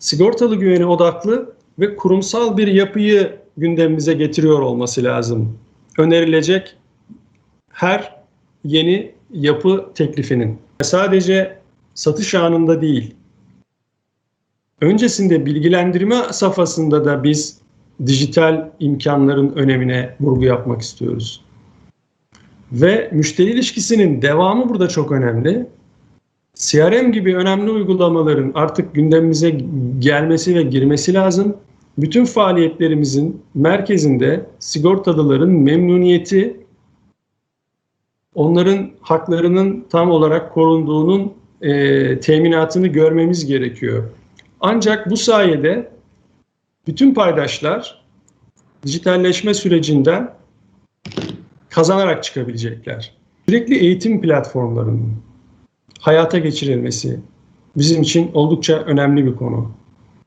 sigortalı güveni odaklı ve kurumsal bir yapıyı gündemimize getiriyor olması lazım. Önerilecek her yeni yapı teklifinin. Sadece satış anında değil, öncesinde bilgilendirme safhasında da biz dijital imkanların önemine vurgu yapmak istiyoruz. Ve müşteri ilişkisinin devamı burada çok önemli. CRM gibi önemli uygulamaların artık gündemimize gelmesi ve girmesi lazım. Bütün faaliyetlerimizin merkezinde sigortalıların memnuniyeti, onların haklarının tam olarak korunduğunun e, teminatını görmemiz gerekiyor. Ancak bu sayede bütün paydaşlar dijitalleşme sürecinden kazanarak çıkabilecekler. Sürekli eğitim platformlarının hayata geçirilmesi bizim için oldukça önemli bir konu.